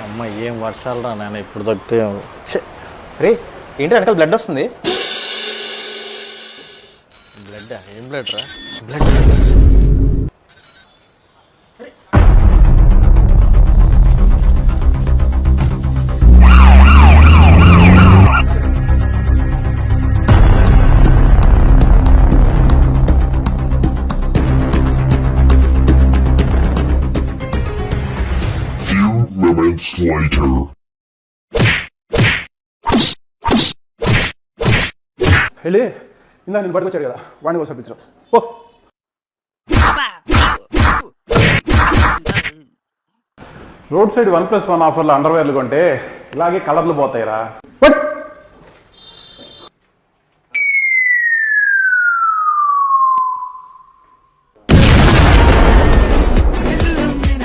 అమ్మ ఏం వర్షాలు రా నాయన ఇప్పుడు దొరికితే ఛే, రే ఏంటి వెనకాల బ్లడ్ వస్తుంది? బ్లడ్ ఏం బ్లడ్ రా? Few moments later. వెళ్ళి ఇందా నేను పట్టుకొచ్చాడు కదా వాడిని కోసం పిలిచాడు ఓ road side one plus one ఆఫర్లో అండర్వేర్లు కొంటే ఇలాగే కలర్లు పోతాయిరా. బట్